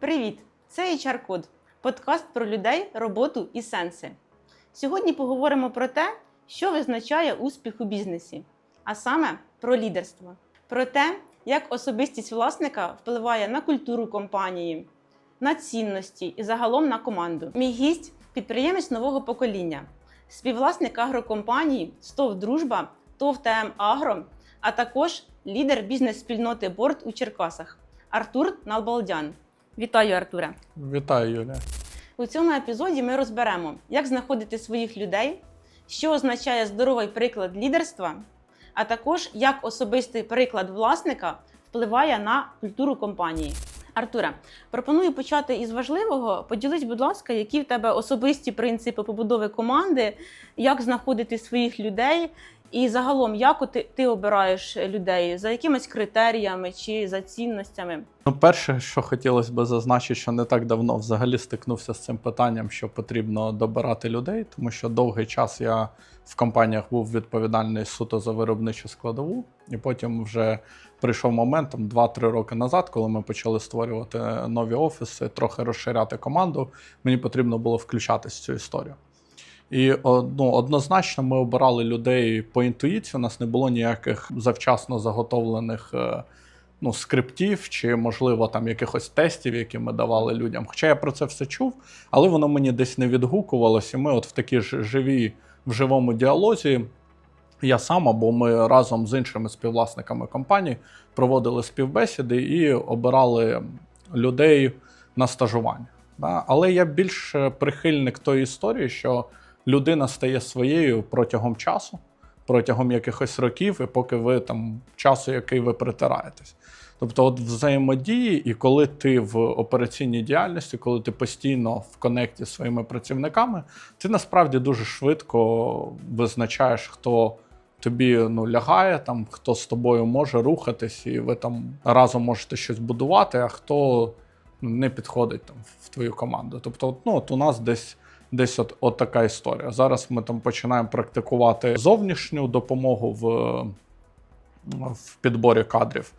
Привіт! Це HR Код, подкаст про людей, роботу і сенси. Сьогодні поговоримо про те, що визначає успіх у бізнесі, а саме про лідерство, про те, як особистість власника впливає на культуру компанії, на цінності і загалом на команду. Мій гість підприємець нового покоління, співвласник агрокомпанії СТОВ Дружба, ТОВ ТМ Агро, а також лідер бізнес-спільноти Борт у Черкасах Артур Налбалдян. Вітаю, Артуре! Вітаю, Юля. У цьому епізоді ми розберемо, як знаходити своїх людей, що означає здоровий приклад лідерства, а також як особистий приклад власника впливає на культуру компанії. Артуре, пропоную почати із важливого. Поділись, будь ласка, які в тебе особисті принципи побудови команди, як знаходити своїх людей, і загалом, як ти, ти обираєш людей, за якимись критеріями чи за цінностями. Ну, перше, що хотілося б зазначити, що не так давно взагалі стикнувся з цим питанням, що потрібно добирати людей, тому що довгий час я в компаніях був відповідальний суто за виробничу складову, і потім вже прийшов момент там 2-3 роки назад, коли ми почали створювати нові офіси, трохи розширяти команду. Мені потрібно було включатись в цю історію. І ну, однозначно ми обирали людей по інтуїції. У нас не було ніяких завчасно заготовлених е, ну, скриптів чи, можливо, там якихось тестів, які ми давали людям. Хоча я про це все чув, але воно мені десь не відгукувалося. І ми, от в такій живій, в живому діалозі, я сам або ми разом з іншими співвласниками компанії проводили співбесіди і обирали людей на стажування. Але я більш прихильник тої історії, що людина стає своєю протягом часу, протягом якихось років, і поки ви там часу, який ви притираєтесь. Тобто, от взаємодії, і коли ти в операційній діяльності, коли ти постійно в конекті з своїми працівниками, ти насправді дуже швидко визначаєш, хто тобі ну, лягає, там, хто з тобою може рухатись, і ви там разом можете щось будувати, а хто не підходить там в твою команду. Тобто, ну, от у нас десь. Десь от, от така історія. Зараз ми там починаємо практикувати зовнішню допомогу в, в підборі кадрів.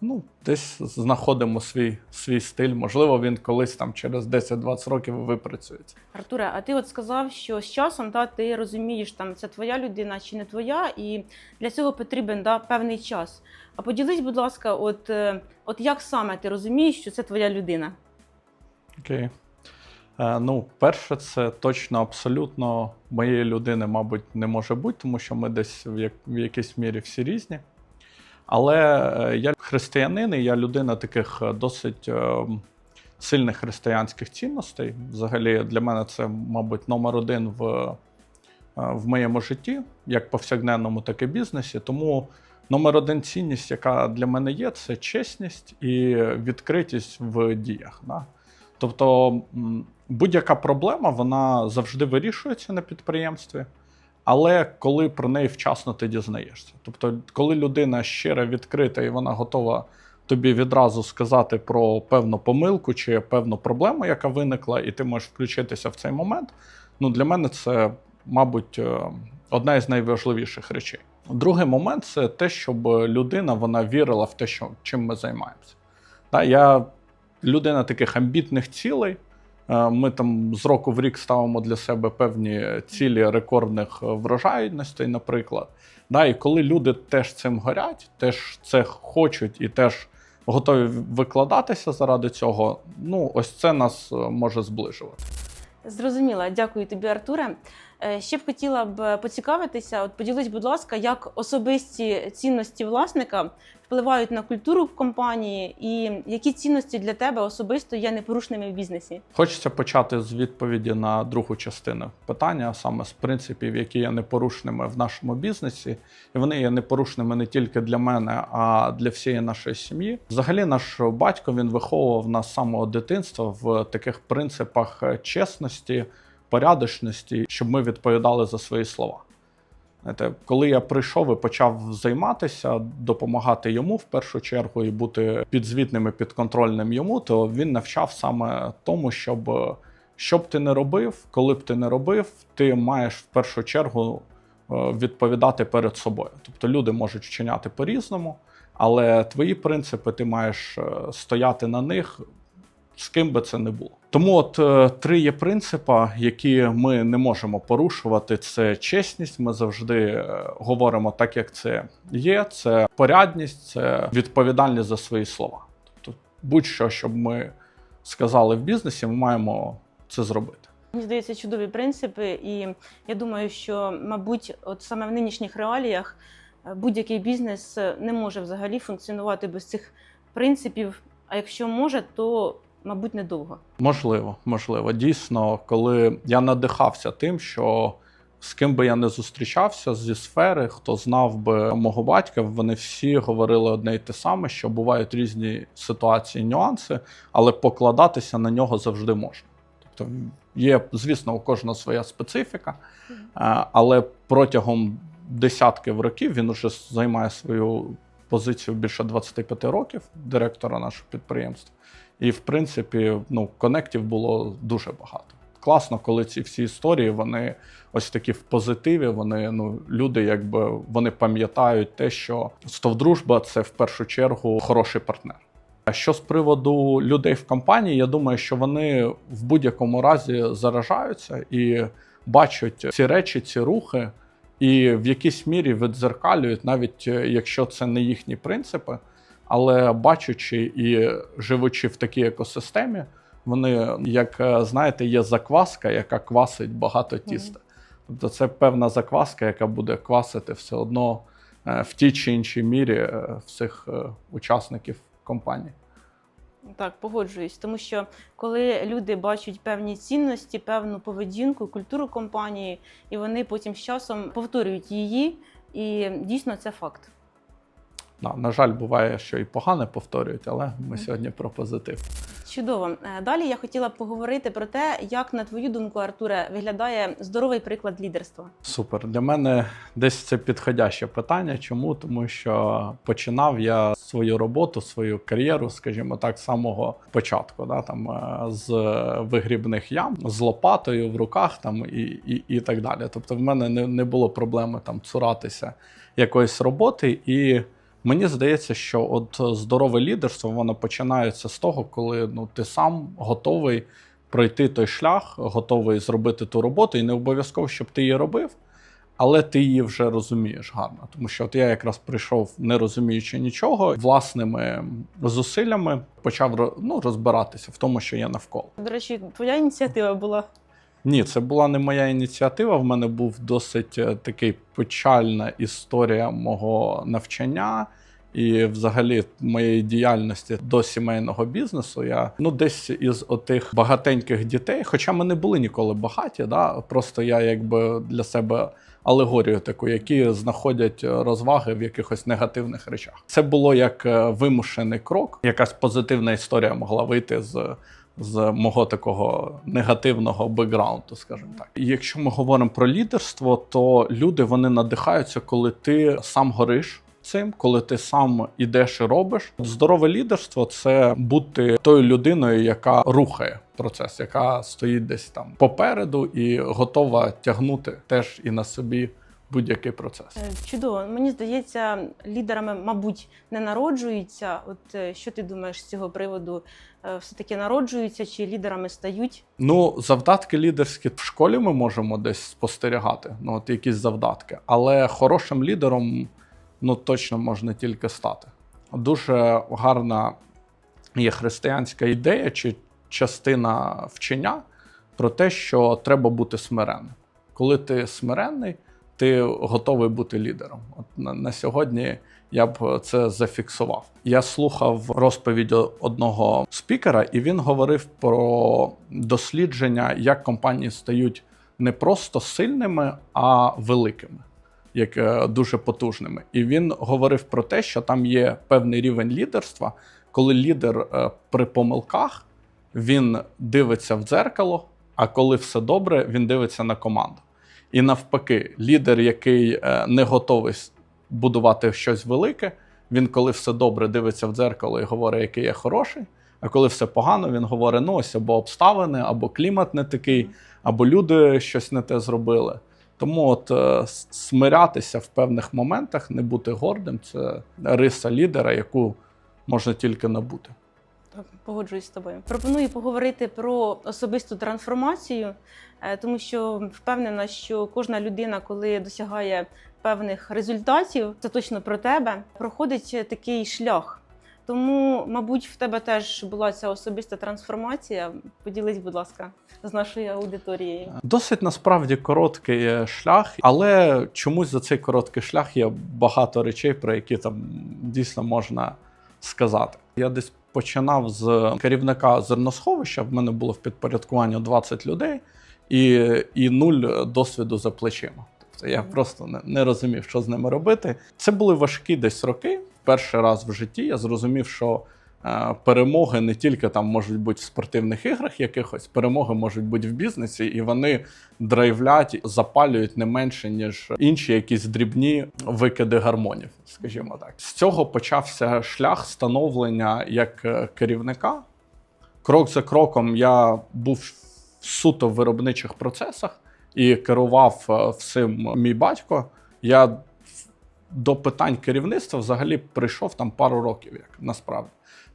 Ну, десь знаходимо свій свій стиль. Можливо, він колись там через 10-20 років випрацюється. Артуре, а ти от сказав, що з часом да, ти розумієш, там це твоя людина чи не твоя, і для цього потрібен да, певний час. А поділись, будь ласка, от, е, от як саме ти розумієш, що це твоя людина? Окей. Е, Ну, перше, це точно абсолютно моєї людини, мабуть, не може бути, тому що ми десь в, як, в якійсь мірі всі різні. Але е, я християнин, і я людина таких е, досить е, сильних християнських цінностей. Взагалі, для мене це, мабуть, номер один в, в моєму житті, як повсякденному, так і бізнесі. Тому номер один цінність, яка для мене є, це чесність і відкритість в діях. Да? Тобто будь-яка проблема вона завжди вирішується на підприємстві, але коли про неї вчасно ти дізнаєшся. Тобто, коли людина щира відкрита і вона готова тобі відразу сказати про певну помилку чи певну проблему, яка виникла, і ти можеш включитися в цей момент. Ну, для мене це, мабуть, е, одна із найважливіших речей. Другий момент це те, щоб людина вона вірила в те, що чим ми займаємося. Я людина таких амбітних цілей. Е, Ми там з року в рік ставимо для себе певні цілі рекордних е, врожайностей, наприклад. Да, і коли люди теж цим горять, теж це хочуть і теж готові викладатися заради цього, ну ось це нас е, може зближувати. Зрозуміла, дякую тобі, Артуре. Е, Ще б хотіла б поцікавитися, от поділись, будь ласка, як особисті цінності власника впливають на культуру в компанії, і які цінності для тебе особисто є непорушними в бізнесі? Хочеться почати з відповіді на другу частину питання, саме з принципів, які є непорушними в нашому бізнесі, і вони є непорушними не тільки для мене, а для всієї нашої сім'ї. Взагалі, наш батько він виховував нас з самого дитинства в таких принципах чесності, порядочності, щоб ми відповідали за свої слова. Знаєте, коли я прийшов і почав займатися, допомагати йому в першу чергу і бути підзвітним і підконтрольним йому, то він навчав саме тому, щоб що б ти не робив, коли б ти не робив, ти маєш в першу чергу е, відповідати перед собою. Тобто люди можуть вчиняти по-різному, але твої принципи ти маєш е, стояти на них з ким би це не було. Тому от е, три є принципи, які ми не можемо порушувати. Це чесність. Ми завжди е, говоримо так, як це є. Це порядність, це відповідальність за свої слова. Тобто, будь-що, щоб ми сказали в бізнесі, ми маємо це зробити. Мені здається, чудові принципи, і я думаю, що, мабуть, от саме в нинішніх реаліях е, будь-який бізнес не може взагалі функціонувати без цих принципів. А якщо може, то мабуть недовго. Можливо, можливо. Дійсно, коли я надихався тим, що з ким би я не зустрічався зі сфери, хто знав би мого батька, вони всі говорили одне й те саме, що бувають різні ситуації, нюанси, але покладатися на нього завжди можна. Тобто є, звісно, у кожного своя специфіка, е, але протягом десятків років він уже займає свою позицію більше 25 років директора нашого підприємства. І в принципі, ну, конектів було дуже багато. Класно, коли ці всі історії вони ось такі в позитиві. Вони ну люди, якби вони пам'ятають те, що стовдружба це в першу чергу хороший партнер. А що з приводу людей в компанії, я думаю, що вони в будь-якому разі заражаються і бачать ці речі, ці рухи, і в якійсь мірі віддзеркалюють, навіть е, якщо це не їхні принципи. Але бачучи і живучи в такій екосистемі, вони, як е, знаєте, є закваска, яка квасить багато тіста. Тобто це певна закваска, яка буде квасити все одно е, в тій чи іншій мірі е, всіх учасників компанії. Так, погоджуюсь, тому що коли люди бачать певні цінності, певну поведінку, культуру компанії, і вони потім з часом повторюють її, і дійсно це факт. На, на жаль, буває, що і погане повторюють, але ми сьогодні про позитив. Чудово. Е, Далі я хотіла б поговорити про те, як на твою думку, Артуре, виглядає здоровий приклад лідерства. Супер. Для мене десь це підходяще питання. Чому? Тому що починав я свою роботу, свою кар'єру, скажімо так, з самого початку, да, там, е, з вигрібних ям, з лопатою в руках там, і, і, і так далі. Тобто, в мене не, не було проблеми там цуратися якоїсь роботи. І мені здається, що от здорове лідерство воно починається з того, коли ну, ти сам готовий пройти той шлях, готовий зробити ту роботу, і не обов'язково, щоб ти її робив, але ти її вже розумієш гарно. Тому що от я якраз прийшов, не розуміючи нічого, власними зусиллями почав ну, розбиратися в тому, що є навколо. До речі, твоя ініціатива була. Ні, це була не моя ініціатива. В мене був досить е, такий печальна історія мого навчання. І, взагалі, моєї діяльності до сімейного бізнесу я ну десь із отих багатеньких дітей, хоча ми не були ніколи багаті, да просто я якби для себе алегорію таку, які знаходять розваги в якихось негативних речах. Це було як е, вимушений крок, якась позитивна історія могла вийти з з мого такого негативного бекграунду, скажімо так. Якщо ми говоримо про лідерство, то люди вони надихаються, коли ти сам гориш. Цим, коли ти сам ідеш і робиш, здорове лідерство це бути тою людиною, яка рухає процес, яка стоїть десь там попереду і готова тягнути теж і на собі будь-який процес. Е, Чудово. Мені здається, лідерами, мабуть, не народжуються. От е, що ти думаєш з цього приводу? Е, Все-таки народжуються чи лідерами стають? Ну, завдатки лідерські в школі ми можемо десь спостерігати. Ну, от якісь завдатки. Але хорошим лідером ну точно можна тільки стати. Дуже гарна є християнська ідея чи частина вчення про те, що треба бути смиренним. Коли ти смиренний, ти готовий бути лідером. От на, на сьогодні я б це зафіксував. Я слухав розповідь одного спікера, і він говорив про дослідження, як компанії стають не просто сильними, а великими як е, дуже потужними. І він говорив про те, що там є певний рівень лідерства, коли лідер е, при помилках він дивиться в дзеркало, а коли все добре, він дивиться на команду. І навпаки, лідер, який е, не готовий будувати щось велике, він, коли все добре, дивиться в дзеркало і говорить, який я хороший. А коли все погано, він говорить: ну ось або обставини, або клімат не такий, або люди щось не те зробили. Тому от е, смирятися в певних моментах, не бути гордим це риса лідера, яку можна тільки набути. Погоджуюсь з тобою. Пропоную поговорити про особисту трансформацію, е, тому що впевнена, що кожна людина, коли досягає певних результатів, це точно про тебе, проходить такий шлях. Тому, мабуть, в тебе теж була ця особиста трансформація. Поділись, будь ласка, з нашою аудиторією. Досить насправді короткий е, шлях, але чомусь за цей короткий шлях є багато речей, про які там дійсно можна сказати. Я десь починав з керівника зерносховища. В мене було в підпорядкуванні 20 людей і, і нуль досвіду за плечима. Тобто я просто не, не розумів, що з ними робити. Це були важкі десь роки. Перший раз в житті я зрозумів, що перемоги не тільки там можуть бути в спортивних іграх якихось, перемоги можуть бути в бізнесі, і вони драйвлять, запалюють не менше, ніж інші якісь дрібні викиди гармонів, скажімо так. З цього почався шлях становлення як е, керівника. Крок за кроком я був в суто в виробничих процесах і керував е, всім мій батько. Я до питань керівництва взагалі прийшов там пару років, як насправді.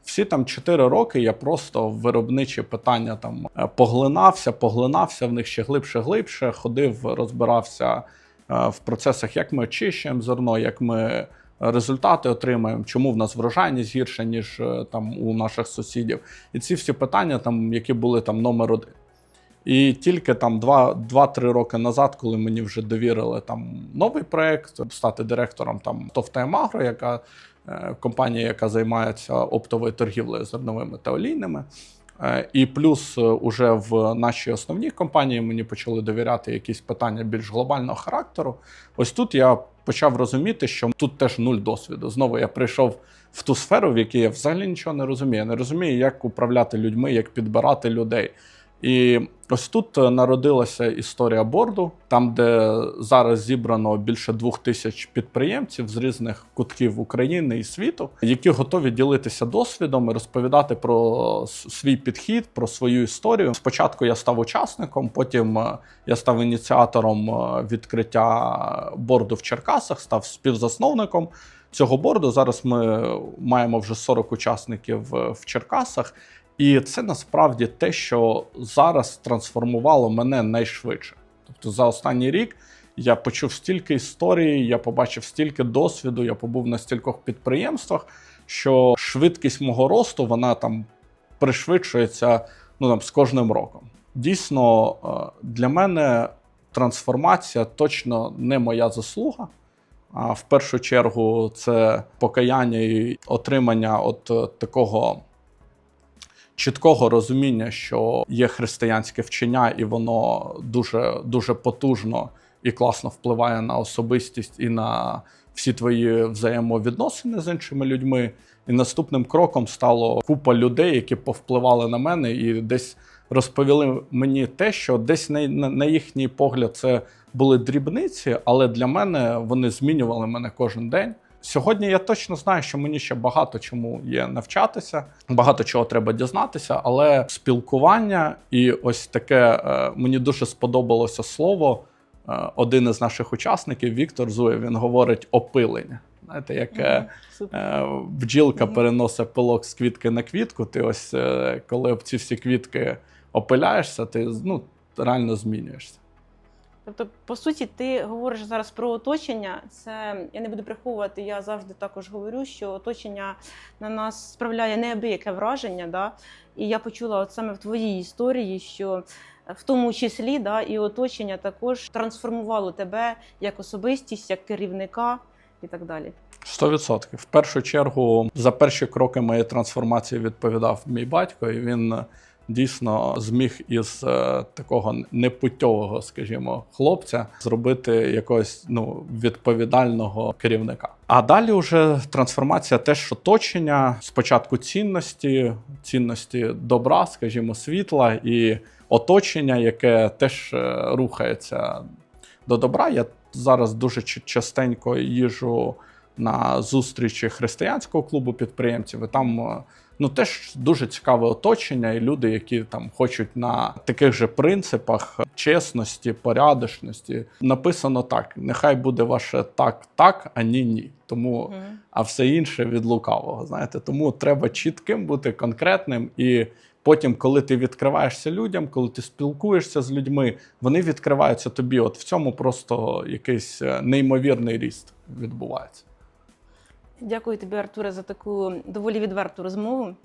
Всі там 4 роки я просто в виробничі питання там е, поглинався, поглинався в них ще глибше, глибше, ходив, розбирався е, в процесах, як ми очищуємо зерно, як ми результати отримаємо, чому в нас врожайність гірша, ніж е, там у наших сусідів. І ці всі питання, там, які були там номер один. І тільки там 2-3 роки назад, коли мені вже довірили там новий проект, стати директором там Товтаймагро, яка е, компанія, яка займається оптовою торгівлею зерновими та олійними. Е, І плюс е, уже в нашій основній компанії мені почали довіряти якісь питання більш глобального характеру. Ось тут я почав розуміти, що тут теж нуль досвіду. Знову я прийшов в ту сферу, в якій я взагалі нічого не розумію. Я не розумію, як управляти людьми, як підбирати людей. І ось тут е, народилася історія борду, там, де зараз зібрано більше двох тисяч підприємців з різних кутків України і світу, які готові ділитися досвідом і розповідати про свій підхід, про свою історію. Спочатку я став учасником, потім е, я став ініціатором е, відкриття борду в Черкасах, став співзасновником цього борду. Зараз ми маємо вже 40 учасників в Черкасах. І це насправді те, що зараз трансформувало мене найшвидше. Тобто за останній рік я почув стільки історій, я побачив стільки досвіду, я побув на стількох підприємствах, що швидкість мого росту вона там пришвидшується ну, там, з кожним роком. Дійсно, е, для мене трансформація точно не моя заслуга. А в першу чергу це покаяння і отримання от е, такого чіткого розуміння, що є християнське вчення, і воно дуже, дуже потужно і класно впливає на особистість і на всі твої взаємовідносини з іншими людьми. І наступним кроком стало купа людей, які повпливали на мене і десь розповіли мені те, що десь на, на, їхній погляд це були дрібниці, але для мене вони змінювали мене кожен день. Сьогодні я точно знаю, що мені ще багато чому є навчатися, багато чого треба дізнатися, але спілкування і ось таке е, мені дуже сподобалося слово. Е, один із наших учасників, Віктор Зуєв, він говорить опилення. Знаєте, Мгм, Супер. е, бджілка Мгм. переносить пилок з квітки на квітку. Ти ось коли об ці всі квітки опиляєшся, ти ну, реально змінюєшся. Тобто, по суті, ти говориш зараз про оточення. Це я не буду приховувати. Я завжди також говорю, що оточення на нас справляє неабияке враження. Да? І я почула от саме в твоїй історії, що в тому числі да, і оточення також трансформувало тебе як особистість, як керівника і так далі. 100%. В першу чергу за перші кроки моєї трансформації відповідав мій батько, і він е, дійсно зміг із е, такого непутьового, скажімо, хлопця зробити якогось ну відповідального керівника. А далі вже трансформація теж оточення. Спочатку цінності, цінності добра, скажімо, світла і оточення, яке теж е, рухається до добра. Я зараз дуже частенько їжу на зустрічі християнського клубу підприємців. І там е, Ну, теж дуже цікаве оточення, і люди, які там хочуть на таких же принципах чесності, порядочності. Написано так: нехай буде ваше так, так, а ні, ні. Тому, а все інше від лукавого. Знаєте, тому треба чітким бути конкретним. І потім, коли ти відкриваєшся людям, коли ти спілкуєшся з людьми, вони відкриваються тобі. От в цьому просто якийсь е, неймовірний ріст відбувається. Дякую тобі, Артуре, за таку доволі відверту розмову.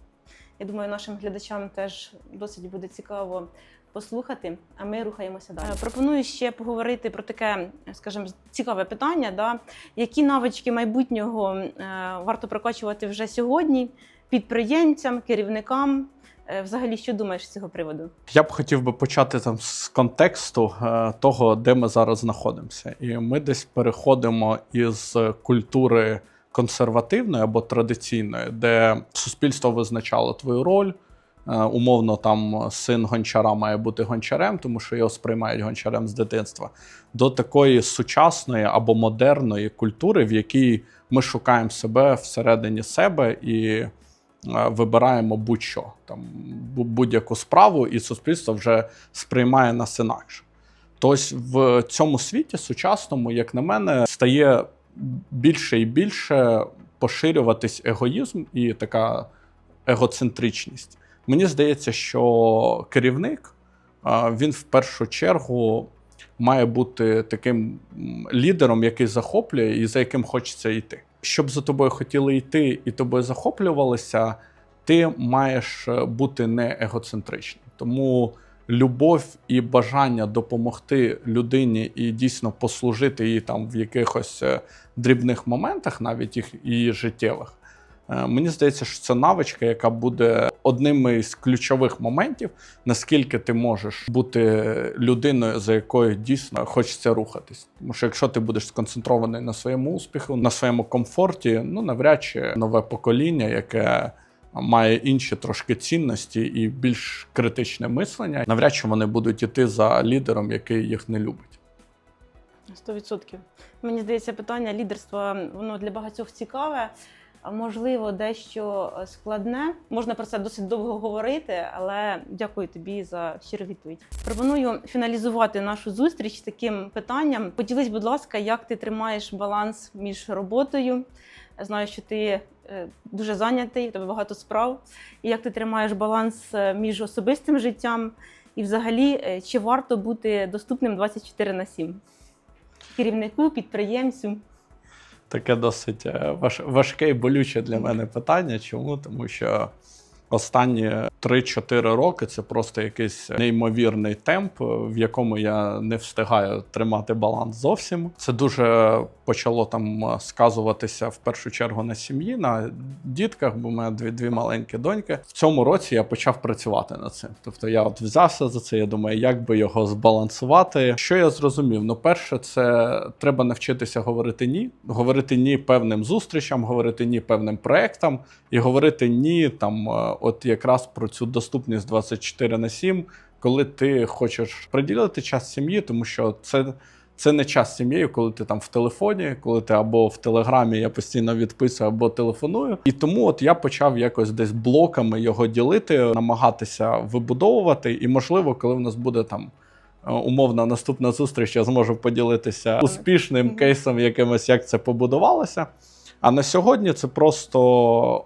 Я думаю, нашим глядачам теж досить буде цікаво послухати, а ми рухаємося далі. Е, Пропоную ще поговорити про таке, скажімо, цікаве питання: да? які навички майбутнього е, варто прокачувати вже сьогодні підприємцям, керівникам. Е, Взагалі, що думаєш з цього приводу? Я б хотів би почати там з контексту того, де ми зараз знаходимося. І ми десь переходимо із культури консервативної або традиційної, де суспільство визначало твою роль. Е, Умовно, там син гончара має бути гончарем, тому що його сприймають гончарем з дитинства, до такої сучасної або модерної культури, в якій ми шукаємо себе всередині себе і е, вибираємо будь-що там будь-яку справу, і суспільство вже сприймає нас інакше. Тобто в цьому світі сучасному, як на мене, стає більше і більше поширюватись егоїзм і така егоцентричність. Мені здається, що керівник він в першу чергу має бути таким лідером, який захоплює і за яким хочеться йти. Щоб за тобою хотіли йти і тобою захоплювалися, ти маєш е, бути не егоцентричним. Тому любов і бажання допомогти людині і дійсно послужити їй там в якихось е, дрібних моментах, навіть їх її життєвих. Е, Мені здається, що це навичка, яка буде одним із ключових моментів, наскільки ти можеш бути людиною, за якою дійсно хочеться рухатись. Тому що якщо ти будеш сконцентрований на своєму успіху, на своєму комфорті, ну навряд чи нове покоління, яке має інші трошки цінності і більш критичне мислення, навряд чи вони будуть іти за лідером, який їх не любить. Сто відсотків. Мені здається, питання лідерства воно для багатьох цікаве, можливо, дещо складне. Можна про це досить довго говорити, але дякую тобі за щиру відповідь. Пропоную фіналізувати нашу зустріч таким питанням. Поділись, будь ласка, як ти тримаєш баланс між роботою. Знаю, що ти дуже зайнятий, в тебе багато справ. І як ти тримаєш баланс е, між особистим життям і, взагалі, е, чи варто бути доступним 24 на 7? керівнику, підприємцю. Таке досить е, важке і болюче для мене питання. Чому? Тому що останні 3-4 роки це просто якийсь неймовірний темп, в якому я не встигаю тримати баланс зовсім. Це дуже почало там сказуватися в першу чергу на сім'ї, на дітках, бо в мене дві, дві маленькі доньки. В цьому році я почав працювати над цим. Тобто я от взявся за це. Я думаю, як би його збалансувати. Що я зрозумів? Ну, перше, це треба навчитися говорити ні, говорити ні певним зустрічам, говорити ні певним проектам і говорити ні там, е, от якраз про цю доступність 24 на 7, коли ти хочеш приділити час сім'ї, тому що це. Це не час сім'єю, коли ти там в телефоні, коли ти або в телеграмі я постійно відписую, або телефоную. І тому от я почав якось десь блоками його ділити, намагатися вибудовувати. І можливо, коли в нас буде там е, умовна наступна зустріч, я зможу поділитися успішним кейсом, якимось як це побудувалося. А на сьогодні це просто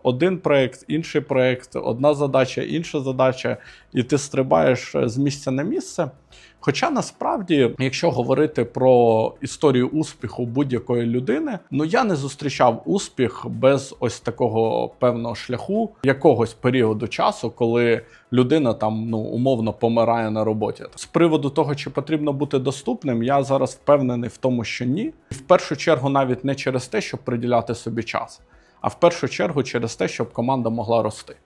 один проект, інший проект, одна задача, інша задача, і ти стрибаєш з місця на місце. Хоча насправді, якщо говорити про історію успіху будь-якої людини, ну я не зустрічав успіх без ось такого певного шляху, якогось періоду часу, коли людина там ну умовно помирає на роботі. З приводу того, чи потрібно бути доступним, я зараз впевнений в тому, що ні. В першу чергу, навіть не через те, щоб приділяти собі час, а в першу чергу через те, щоб команда могла рости.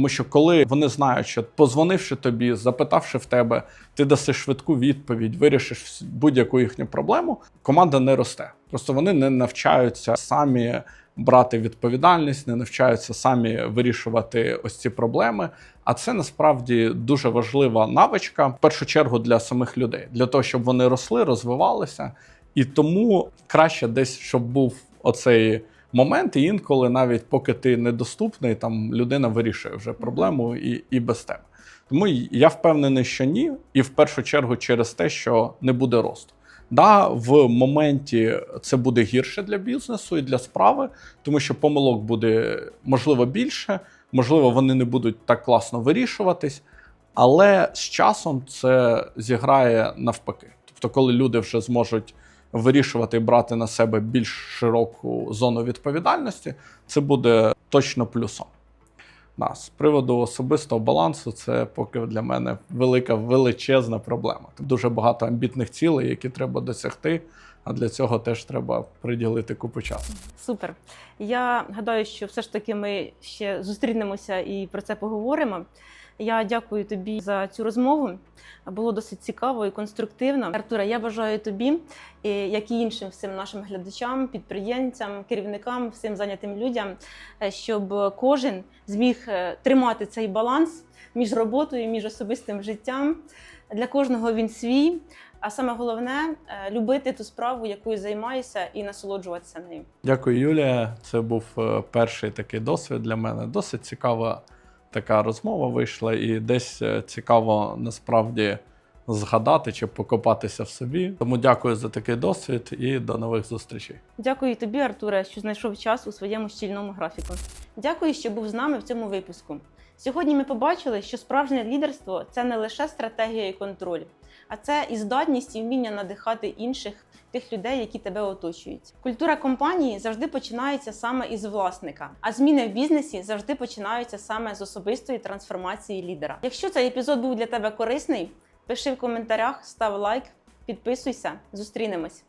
Тому що коли вони знають, що позвонивши тобі, запитавши в тебе, ти даси швидку відповідь, вирішиш будь-яку їхню проблему, команда не росте. Просто вони не навчаються самі брати відповідальність, не навчаються самі вирішувати ось ці проблеми. А це насправді дуже важлива навичка, в першу чергу для самих людей, для того, щоб вони росли, розвивалися. І тому краще десь, щоб був оцей момент, і інколи, навіть поки ти недоступний, там людина вирішує вже проблему і, і без тебе. Тому я впевнений, що ні, і в першу чергу через те, що не буде росту. Да, в моменті це буде гірше для бізнесу і для справи, тому що помилок буде можливо більше, можливо, вони не будуть так класно вирішуватись, але з часом це зіграє навпаки. Тобто, коли люди вже зможуть вирішувати і брати на себе більш широку зону відповідальності, це буде точно плюсом. Да, з приводу особистого балансу, це поки для мене велика величезна проблема. Дуже багато амбітних цілей, які треба досягти. А для цього теж треба приділити купу часу. Супер. Я гадаю, що все ж таки ми ще зустрінемося і про це поговоримо. Я дякую тобі за цю розмову. Було досить цікаво і конструктивно. Артура, я бажаю тобі, як і іншим всім нашим глядачам, підприємцям, керівникам, всім зайнятим людям, е, щоб кожен зміг е, тримати цей баланс між роботою, між особистим життям. Для кожного він свій. А саме головне е, любити ту справу, якою займаєшся, і насолоджуватися нею. Дякую, Юлія. Це був перший такий досвід для мене. Досить цікава така розмова вийшла, і десь е, цікаво насправді згадати чи покопатися в собі. Тому дякую за такий досвід і до нових зустрічей. Дякую тобі, Артуре, що знайшов час у своєму щільному графіку. Дякую, що був з нами в цьому випуску. Сьогодні ми побачили, що справжнє лідерство це не лише стратегія і контроль, а це і здатність і вміння надихати інших тих людей, які тебе оточують. Культура компанії завжди починається саме із власника, а зміни в бізнесі завжди починаються саме з особистої трансформації лідера. Якщо цей епізод був для тебе корисний, пиши в коментарях, став лайк, підписуйся, зустрінемось.